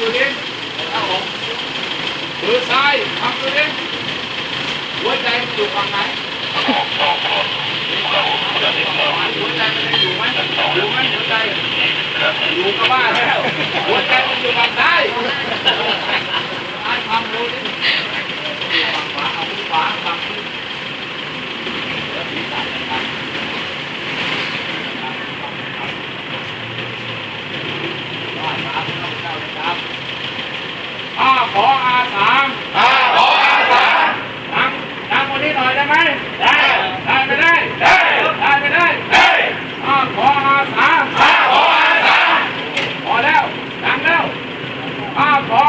ดูดิครับผมมือซ้ายทำดูดิหัวใจมันอยู่ฝั่งไหนหัวใจมันอยู่ไหมอยู่ไหมหัวใจอยู่กับบ้านแล้วหัวใจมันอยู่ Oh!